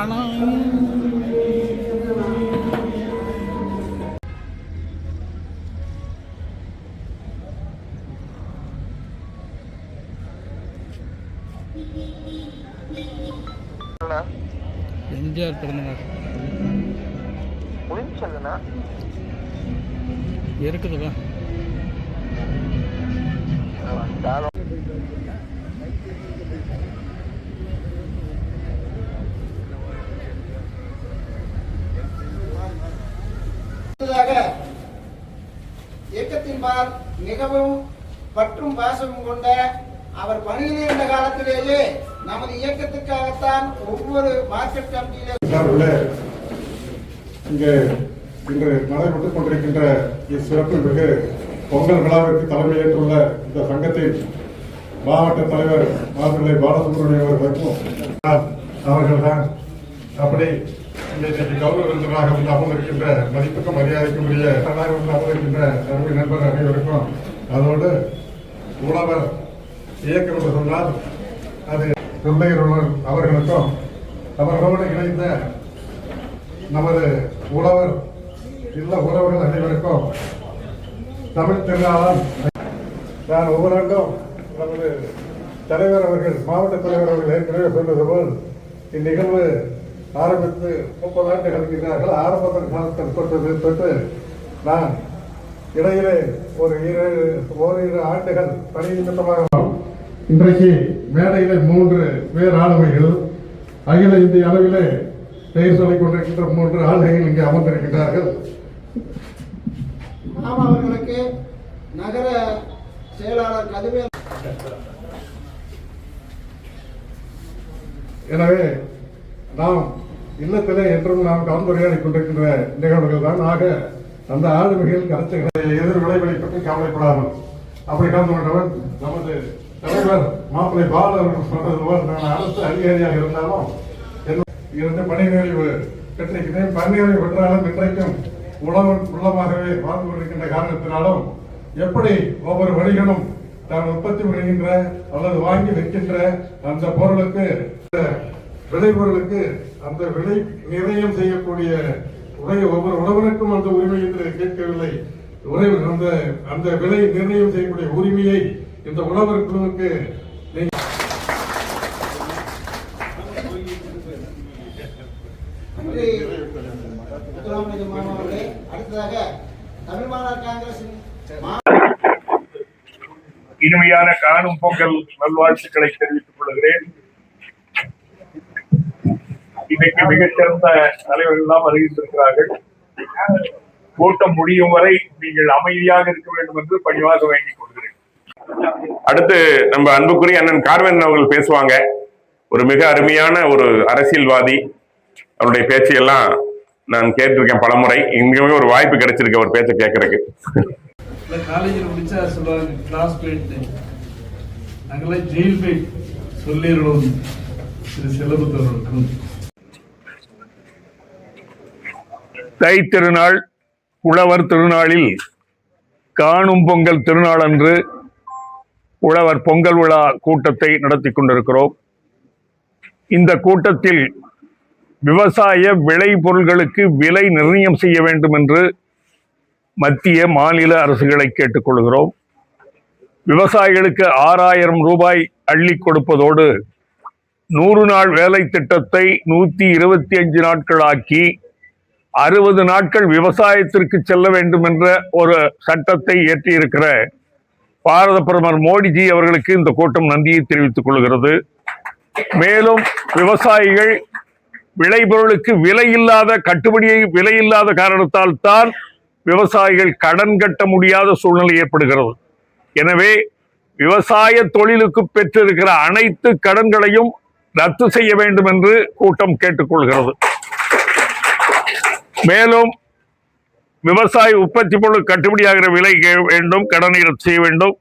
காணும் எம்ஜிஆர் பிறந்தநாள் சொல்லுண்ணா இருக்குதுப்பா இயக்கத்தின்பால் மிகவும் பற்றும் பாசமும் கொண்ட அவர் பணியில் இருந்த காலத்திலேயே நமது இயக்கத்துக்காகத்தான் ஒவ்வொரு மார்க்கெட் கமிட்டியிலே இங்கே இன்று நடைபெற்றுக் கொண்டிருக்கின்ற இச்சிறப்பு மிகு பொங்கல் விழாவிற்கு தலைமையேற்றுள்ள இந்த சங்கத்தின் மாவட்ட தலைவர் மாப்பிள்ளை பாலசுப்ரமணியம் அவர்களுக்கும் அவர்கள்தான் அப்படி இங்கே இன்னைக்கு கௌரவ விருந்தினராக வந்து அமர்ந்திருக்கின்ற மதிப்புக்கும் மரியாதைக்கும் உரிய தலைவர் வந்து அருமை நண்பர் அனைவருக்கும் அதோடு உழவர் இயக்கம் என்று சொன்னால் அது பிள்ளைகள் அவர்களுக்கும் அவர்களோடு இணைந்த நமது உழவர் இல்ல உறவுகள் அனைவருக்கும் தமிழ் திருநாளாம் நான் ஒவ்வொரு ஆண்டும் நமது தலைவர் அவர்கள் மாவட்ட தலைவர் அவர்கள் ஏற்கனவே சொன்னது போல் இந்நிகழ்வு ஆரம்பித்து முப்பது ஆண்டுகள் இருக்கிறார்கள் ஆரம்பத்தில் காலத்தில் தொட்டது தொட்டு நான் இடையிலே ஒரு இரு ஓரிரு ஆண்டுகள் பணி நிமித்தமாக இன்றைக்கு மேடையிலே மூன்று பேர் ஆளுமைகள். அகில இந்திய அளவிலே பெயர் சொல்லிக் கொண்டிருக்கின்ற மூன்று ஆளுகைகள் இங்கே அமர்ந்திருக்கிறார்கள். நாம் அவர்களுக்கு நகர செயலாளர் கதிவேல். எனவே நாம் இல்லத்திலே என்றும் நாம் கலந்துரையாடி கொண்டிருக்கின்ற நிகழ்வுகள் தான் ஆக அந்த ஆளுமைகள் கருத்துக்களை எதிர் விளைவுகளை பற்றி கவலைப்படாமல் அப்படி கலந்து கொண்டவன் நமது தலைவர் மாப்பிள்ளை பால் அவர்கள் சொன்னது போல் நான் அரசு அதிகாரியாக இருந்தாலும் இருந்த இருந்து பணி நிறைவு பெற்றிருக்கிறேன் பணிநிறைவு பெற்றாலும் இன்றைக்கும் உழவன் உள்ளமாகவே வாழ்ந்து கொண்டிருக்கின்ற காரணத்தினாலும் எப்படி ஒவ்வொரு வழிகளும் தான் உற்பத்தி பண்ணுகின்ற அல்லது வாங்கி விற்கின்ற அந்த பொருளுக்கு விளைபொருளுக்கு அந்த விலை நிர்ணயம் செய்யக்கூடிய உரை ஒவ்வொரு உழவனுக்கும் அந்த உரிமை என்று கேட்கவில்லை. உரை அந்த அந்த விலை நிர்ணயம் செய்யக்கூடிய உரிமையை இந்த உழவர் குழுவுக்கு இனிமையான காணும் பொங்கல் நல்வாழ்த்துக்களை தெரிவித்துக் கொள்கிறேன். இன்னைக்கு மிகச்சிறந்த தலைவர்கள் எல்லாம் வருகின்றிருக்கிறார்கள். கூட்டம் முடியும் வரை நீங்கள் அமைதியாக இருக்க வேண்டும் என்று பணிவாக வேண்டிக் கொள்கிறேன். அடுத்து நம்ம அன்புக்குரிய அண்ணன் கார்வன் அவர்கள் பேசுவாங்க. ஒரு மிக அருமையான ஒரு அரசியல்வாதி. அவருடைய பேச்சையெல்லாம் நான் கேட்டிருக்கேன் பலமுறை. இங்கேயுமே ஒரு வாய்ப்பு கிடைச்சிருக்கு அவர் பேச்சை கேட்கறதுக்கு. காலேஜில் முடிச்சா சொல்லுவாங்க கிளாஸ் மேட் நாங்களாம் ஜெயில் மேட் சொல்லிடணும். திரு செல்லபுத்தவர்களுக்கும் தை திருநாள் உழவர் திருநாளில் காணும் பொங்கல் திருநாள் அன்று உழவர் பொங்கல் விழா கூட்டத்தை நடத்தி கொண்டிருக்கிறோம். இந்த கூட்டத்தில் விவசாய விளை பொருள்களுக்கு விலை நிர்ணயம் செய்ய வேண்டும் என்று மத்திய மாநில அரசுகளை கேட்டுக்கொள்கிறோம் விவசாயிகளுக்கு ஆறாயிரம் ரூபாய் அள்ளி கொடுப்பதோடு நூறு நாள் வேலை திட்டத்தை நூற்றி இருபத்தி அஞ்சு நாட்களாக்கி அறுபது நாட்கள் விவசாயத்திற்கு செல்ல வேண்டும் என்ற ஒரு சட்டத்தை இயற்றியிருக்கிற பாரத பிரதமர் மோடிஜி அவர்களுக்கு இந்த கூட்டம் நன்றியை தெரிவித்துக் கொள்கிறது. மேலும் விவசாயிகள் விளைபொருளுக்கு விலை இல்லாத கட்டுப்படியை விலை இல்லாத காரணத்தால் தான் விவசாயிகள் கடன் கட்ட முடியாத சூழ்நிலை ஏற்படுகிறது. எனவே விவசாய தொழிலுக்கு பெற்றிருக்கிற அனைத்து கடன்களையும் ரத்து செய்ய வேண்டும் என்று கூட்டம் கேட்டுக்கொள்கிறது. மேலும் விவசாய உற்பத்தி பொருள் கட்டுப்படியாகிற விலை கே- வேண்டும் கடனை ரத்து செய்ய வேண்டும்.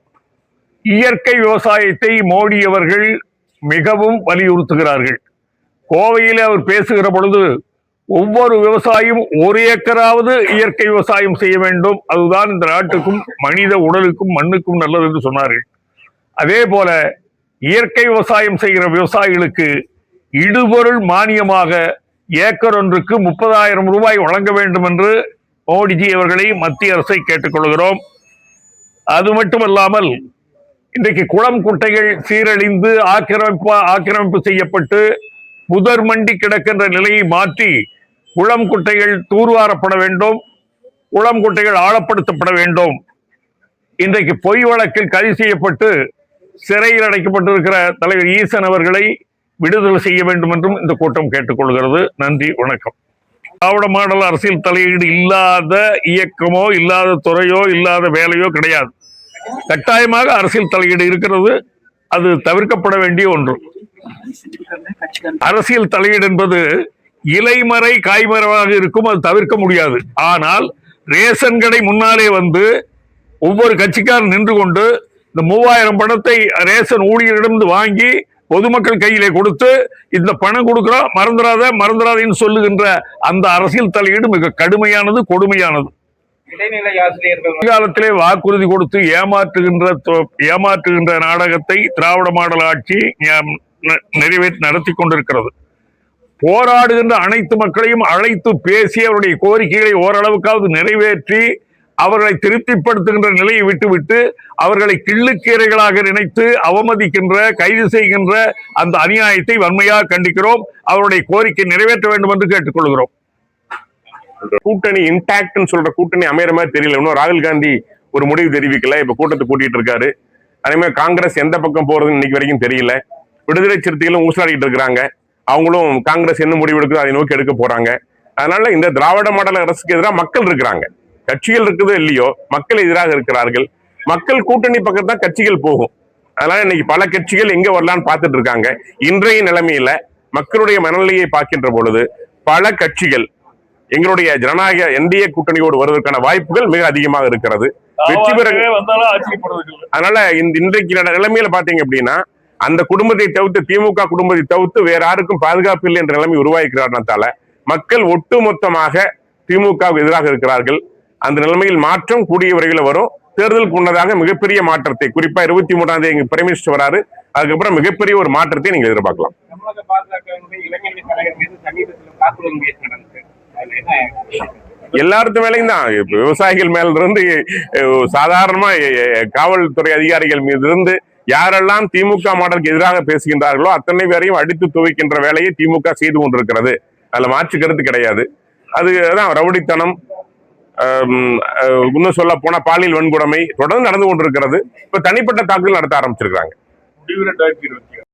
இயற்கை விவசாயத்தை மோடி அவர்கள் மிகவும் வலியுறுத்துகிறார்கள். கோவையிலே அவர் பேசுகிற பொழுது ஒவ்வொரு விவசாயியும் ஒரு ஏக்கராவது இயற்கை விவசாயம் செய்ய வேண்டும். அதுதான் இந்த நாட்டுக்கும் மனித உடலுக்கும் மண்ணுக்கும் நல்லது என்று சொன்னார்கள். அதே போல இயற்கை விவசாயம் செய்கிற விவசாயிகளுக்கு இடுபொருள் மானியமாக ஏக்கர் ஒன்றுக்கு முப்பதாயிரம் ரூபாய் வழங்க வேண்டும் என்று மோடிஜி அவர்களை மத்திய அரசை கேட்டுக்கொள்கிறோம். அது மட்டுமல்லாமல் இன்றைக்கு குளம் குட்டைகள் சீரழிந்து ஆக்கிரமிப்பு ஆக்கிரமிப்பு செய்யப்பட்டு புதர் மண்டி கிடக்கின்ற நிலையை மாற்றி குளம் குட்டைகள் தூர்வாரப்பட வேண்டும் குளம் குட்டைகள் ஆழப்படுத்தப்பட வேண்டும். இன்றைக்கு பொய் வழக்கில் கைது செய்யப்பட்டு சிறையில் அடைக்கப்பட்டிருக்கிற தலைவர் ஈசன் அவர்களை விடுதலை செய்ய வேண்டும் என்றும் இந்த கூட்டம் கேட்டுக்கொள்கிறது. நன்றி வணக்கம். திராவிட மாடல் அரசியல் தலையீடு இல்லாத இயக்கமோ இல்லாத துறையோ இல்லாத வேலையோ கிடையாது. கட்டாயமாக அரசியல் தலையீடு இருக்கிறது. அது தவிர்க்கப்பட வேண்டிய ஒன்று. அரசியல் தலையீடு என்பது இலைமறை காய்மரமாக இருக்கும். அது தவிர்க்க முடியாது. ஆனால் ரேஷன் கடை முன்னாலே வந்து ஒவ்வொரு கட்சிக்காரன் நின்று கொண்டு இந்த மூவாயிரம் பணத்தை ரேஷன் ஊழியரிடம் வாங்கி பொதுமக்கள் கையிலே கொடுத்து இந்த பணம் கொடுக்கிறோம் மறந்துடாத மறந்துடாதேன்னு சொல்லுகின்ற அந்த அரசியல் தலையீடு மிக கடுமையானது கொடுமையானது. காலத்திலே வாக்குறுதி கொடுத்து ஏமாற்றுகின்ற ஏமாற்றுகின்ற நாடகத்தை திராவிட மாடல் ஆட்சி நிறைவேற்றி நடத்தி கொண்டிருக்கிறது. போராடுகின்ற அனைத்து மக்களையும் அழைத்து பேசி அவருடைய கோரிக்கைகளை ஓரளவுக்காவது நிறைவேற்றி அவர்களை திருப்திப்படுத்துகின்ற நிலையை விட்டுவிட்டு அவர்களை கிள்ளுக்கீரைகளாக நினைத்து அவமதிக்கின்ற கைது செய்கின்ற அந்த அநியாயத்தை வன்மையாக கண்டிக்கிறோம். அவருடைய கோரிக்கை நிறைவேற்ற வேண்டும் என்று கேட்டுக்கொள்கிறோம். கூட்டணி இன்டாக்ட்னு சொல்ற கூட்டணி அமையற மாதிரி தெரியல. இன்னும் ராகுல் காந்தி ஒரு முடிவு தெரிவிக்கல. இப்ப கூட்டத்தை கூட்டிட்டு இருக்காரு. அதே மாதிரி காங்கிரஸ் எந்த பக்கம் போறதுன்னு இன்னைக்கு வரைக்கும் தெரியல. விடுதலை சிறுத்தைகளும் ஊசலாடிட்டு இருக்கிறாங்க. அவங்களும் காங்கிரஸ் என்ன முடிவு எடுக்குதோ அதை நோக்கி எடுக்க போறாங்க. அதனால இந்த திராவிட மாடல் அரசுக்கு எதிராக மக்கள் இருக்கிறாங்க. கட்சிகள் இருக்குதோ இல்லையோ மக்கள் எதிராக இருக்கிறார்கள். மக்கள் கூட்டணி பக்கம் தான் கட்சிகள் போகும். அதனால இன்னைக்கு பல கட்சிகள் எங்க வரலான்னு பார்த்துட்டு இருக்காங்க. இன்றைய நிலைமையில மக்களுடைய மனநிலையை பார்க்கின்ற பொழுது பல கட்சிகள் எங்களுடைய ஜனநாயக என்டிஏ கூட்டணியோடு வருவதற்கான வாய்ப்புகள் மிக அதிகமாக இருக்கிறது. வெற்றி பெற அதனால இந்த இன்றைக்கு நிலைமையில பாத்தீங்க அப்படின்னா அந்த குடும்பத்தை தவிர்த்து திமுக குடும்பத்தை தவிர்த்து வேற யாருக்கும் பாதுகாப்பு இல்லை என்ற நிலைமை உருவாக்கிறார்களால மக்கள் ஒட்டுமொத்தமாக திமுக எதிராக இருக்கிறார்கள். அந்த நிலைமையில் மாற்றம் கூடிய விரைவில் வரும். தேர்தலுக்கு முன்னதாக மிகப்பெரிய மாற்றத்தை குறிப்பா இருபத்தி மூணாம் தேதி பிரைம் மினிஸ்டர் வராரு. அதுக்கப்புறம் மிகப்பெரிய ஒரு மாற்றத்தை நீங்க எதிர்பார்க்கலாம். எல்லாருத்து மேலையும் தான். விவசாயிகள் மேல இருந்து சாதாரணமா காவல்துறை அதிகாரிகள் மீது இருந்து யாரெல்லாம் திமுக மாடலுக்கு எதிராக பேசுகின்றார்களோ அத்தனை பேரையும் அடித்து துவைக்கின்ற வேலையை திமுக செய்து கொண்டிருக்கிறது. அதுல மாற்று கருத்து கிடையாது. அது அதான் ரவுடித்தனம் இன்னும் சொல்ல போனா பாலியல் வன்கொடுமை தொடர்ந்து நடந்து கொண்டிருக்கிறது. இப்ப தனிப்பட்ட தாக்குதல் நடத்த ஆரம்பிச்சிருக்காங்க முடிவு ரெண்டாயிரத்தி இருபத்தி